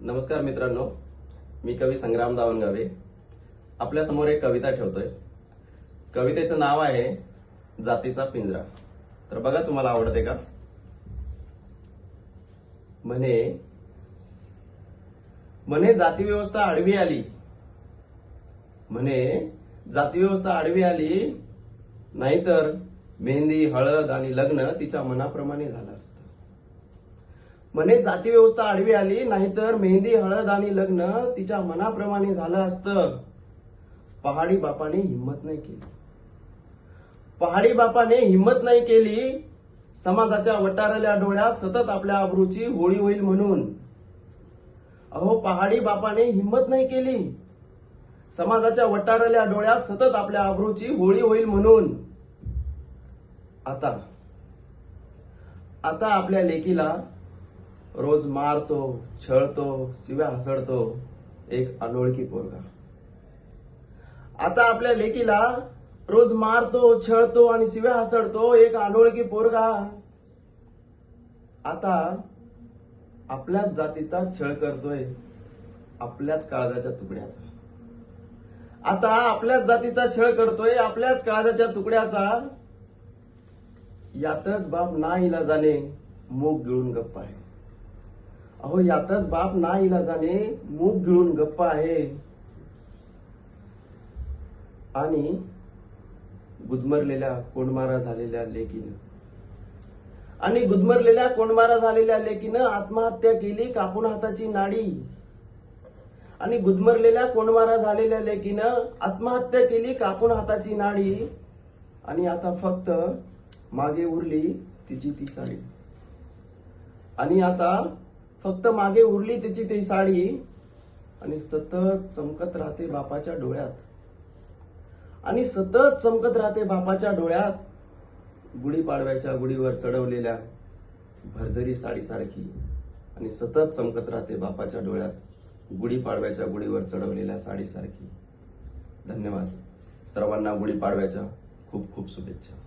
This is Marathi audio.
नमस्कार मित्रांनो मी कवी संग्राम दावणगावे. आपल्यासमोर एक कविता ठेवतोय. कवितेचं नाव आहे जातीचा पिंजरा. तर बघा तुम्हाला आवडते का? म्हणे म्हणे जाती व्यवस्था आडवी आली. म्हणे जाती व्यवस्था आडवी आली नाहीतर मेहंदी हळद आणि लग्न तिच्या मनाप्रमाणे झालं असतं. म्हणे जाती व्यवस्था आडवी आली नाहीतर मेहंदी हळद आणि लग्न तिच्या मनाप्रमाणे झालं असतं. पहाडी बापाने हिंमत नाही केली. पहाडी बापाने हिंमत नाही केली. समाजाच्या वटारल्या डोळ्यात सतत आपल्या आबरूची होळी होईल म्हणून. अहो पहाडी बापाने हिंमत नाही केली. समाजाच्या वटारल्या डोळ्यात सतत आपल्या आबरूची होळी होईल म्हणून. आता आता आपल्या लेकीला रोज मारतो छळतो शिव्या हसडतो एक अनोळखी पोरगा. आता आपल्या लेकीला रोज मारतो छळतो आणि शिव्या हसडतो एक अनोळखी पोरगा. आता आपल्याच जातीचा छळ करतोय आपल्याच काळजाच्या तुकड्याचा. आता आपल्याच जातीचा छळ करतोय आपल्याच काळजाच्या तुकड्याचा. यातच बाप ना इलाजाने मूग गिळून गप्पा आहे. अहो यातच बाप ना इलाजाने मूग गिळून गप्पा आहे. आणि गुदमरलेल्या कोंडमारा झालेल्या लेकीनं. आणि गुदमरलेल्या कोंडमारा झालेल्या लेकीनं आत्महत्या केली कापून हाताची नाडी. आणि गुदमरलेल्या कोंडमारा झालेल्या लेकीनं आत्महत्या केली कापून हाताची नाडी. आणि आता फक्त मागे उरली तिची ती साडी. आणि आता फक्त मागे उरली तिची ती साडी आणि सतत चमकत राहते बापाच्या डोळ्यात. आणि सतत चमकत राहते बापाच्या डोळ्यात. गुढीपाडव्याच्या गुढीवर चढवलेल्या भरझरी साडीसारखी आणि सतत चमकत राहते बापाच्या डोळ्यात. गुढीपाडव्याच्या गुढीवर चढवलेल्या साडीसारखी. धन्यवाद. सर्वांना गुढीपाडव्याच्या खूप खूप शुभेच्छा.